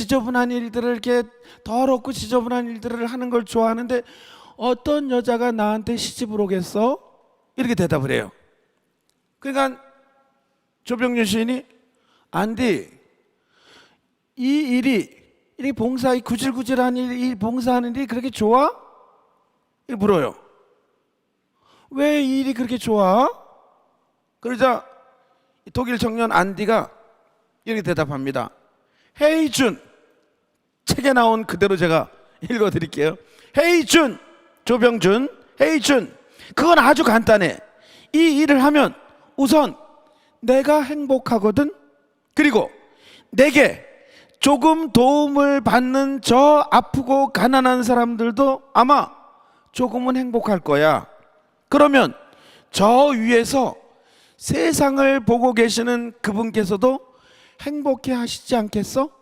지저분한 일들을 이렇게 더럽고 지저분한 일들을 하는 걸 좋아하는데 어떤 여자가 나한테 시집을 오겠어? 이렇게 대답을 해요. 그러니까 조병준 시인이 안디 이 일이 이 봉사 이 구질구질한 일, 이 봉사하는 일이 그렇게 좋아? 이 물어요. 왜 이 일이 그렇게 좋아? 그러자 이 독일 청년 안디가 이렇게 대답합니다. 헤이준 책에 나온 그대로 제가 읽어 드릴게요. 헤이준 조병준 헤이준 그건 아주 간단해. 이 일을 하면 우선 내가 행복하거든. 그리고 내게 조금 도움을 받는 저 아프고 가난한 사람들도 아마 조금은 행복할 거야. 그러면 저 위에서 세상을 보고 계시는 그분께서도 행복해 하시지 않겠어?